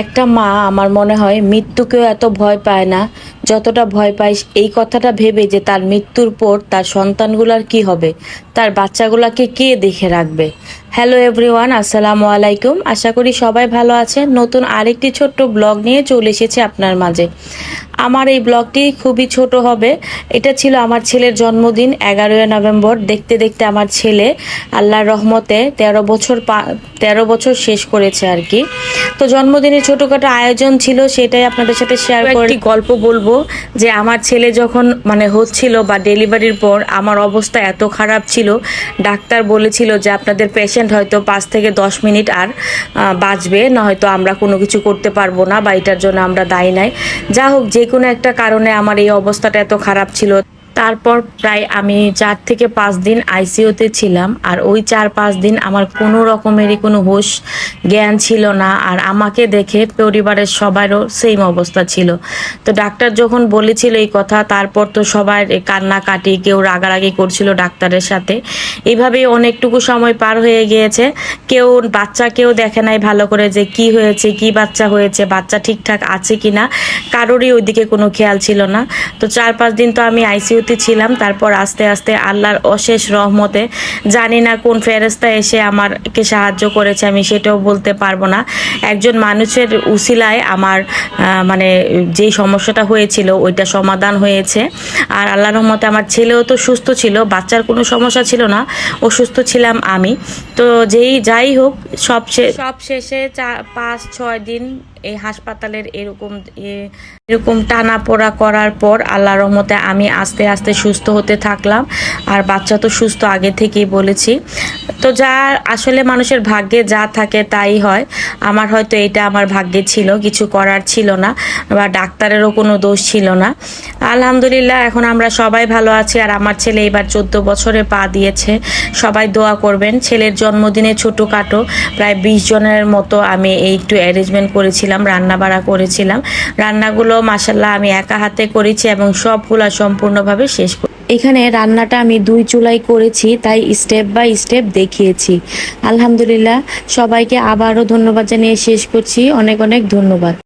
একটা মা আমার মনে হয় মৃত্যুকেও এত ভয় পায় না। যতটা ভয় পায় এই কথাটা ভেবে যে তার মৃত্যুর পর তার সন্তানগুলার কি হবে? তার বাচ্চাগুলাকে কে দেখে রাখবে? হ্যালো এভরিওয়ান আসসালামু আলাইকুম। আশা করি সবাই ভালো আছে নতুন আরেকটি ছোট্ট ব্লগ নিয়ে চলে এসেছে আপনার মাঝে। আমার এই ব্লগটি খুবই ছোট হবে। এটা ছিল আমার ছেলের জন্মদিন এগারোই নভেম্বর। দেখতে দেখতে আমার ছেলে আল্লাহর রহমতে তেরো বছর পা তেরো বছর শেষ করেছে আর কি। তো জন্মদিনের ছোটখাটো আয়োজন ছিল সেটাই আপনাদের সাথে শেয়ার করে গল্প বলব। যে আমার ছেলে যখন মানে হচ্ছিল বা ডেলিভারির পর আমার অবস্থা এত খারাপ ছিল, ডাক্তার বলেছিল যে আপনাদের পেশেন্ট হয়তো পাঁচ থেকে দশ মিনিট আর বাঁচবে, না হয়তো আমরা কোনো কিছু করতে পারব না বা এটার জন্য আমরা দায়ী নাই। যা হোক, যে কোনো একটা কারণে আমার এই অবস্থাটা এত খারাপ ছিল। তারপর প্রায় আমি চার থেকে পাঁচ দিন আইসিইউতে ছিলাম। আর ওই চার পাঁচ দিন আমার কোনো রকমেরই কোনো হুঁশ জ্ঞান ছিল না। আর আমাকে দেখে পরিবারের সবারও সেম অবস্থা ছিল। তো ডাক্তার যখন বলেছিল এই কথা, তারপর তো সবার কান্নাকাটি, কেউ রাগারাগি করছিল ডাক্তারের সাথে। এইভাবেই অনেকটুকু সময় পার হয়ে গিয়েছে। কেউ বাচ্চা কেউ দেখে নাই ভালো করে যে কি হয়েছে, কি বাচ্চা হয়েছে, বাচ্চা ঠিকঠাক আছে কি না কারোরই ওইদিকে কোনো খেয়াল ছিল না। তো চার পাঁচ দিন তো আমি আইসিইউতে ছিলাম, তারপর আস্তে আস্তে আল্লাহর অশেষ রহমতে জানি না কোন ফেরেস্তা এসে আমারকে সাহায্য করেছে, আমি সেটাও বলতে পারব না। একজন মানুষের উসিলায় আমার মানে যেই সমস্যাটা হয়েছিল ওইটা সমাধান হয়েছে। আর আল্লাহ রহমতে আমার ছেলেও তো সুস্থ ছিল, বাচ্চার কোনো সমস্যা ছিল না অসুস্থ ছিলাম আমি। তো যেই যাই হোক, সব সব শেষে চার পাঁচ, ছয় দিন এই হাসপাতালের এরকম এরকম টানা পোড়া করার পর আল্লাহ রহমতে আমি আস্তে আস্তে সুস্থ হতে থাকলাম। আর বাচ্চা তো সুস্থ আগে থেকেই বলেছি। তো যা আসলে মানুষের ভাগ্যে যা থাকে তাই হয়। আমার হয়তো এটা আমার ভাগ্যে ছিল, কিছু করার ছিল না বা ডাক্তারেরও কোনো দোষ ছিল না। আলহামদুলিল্লাহ, এখন আমরা সবাই ভালো আছি আর আমার ছেলে এবার চোদ্দ বছরে পা দিয়েছে। সবাই দোয়া করবেন, ছেলের জন্মদিনে ছোটোখাটো প্রায় বিশ জনের মতো আমি এই একটু অ্যারেঞ্জমেন্ট করেছিলাম রান্না বাড়া করেছিলাম। রান্নাগুলো মাসাল্লাহ আমি একা হাতে করেছি এবং সবগুলা সম্পূর্ণভাবে শেষ এখানে রান্নাটা আমি দুই চুলাই করেছি, তাই স্টেপ বাই স্টেপ দেখিয়েছি। আলহামদুলিল্লাহ, সবাইকে আবারও ধন্যবাদ জানিয়ে শেষ করছি। অনেক অনেক ধন্যবাদ।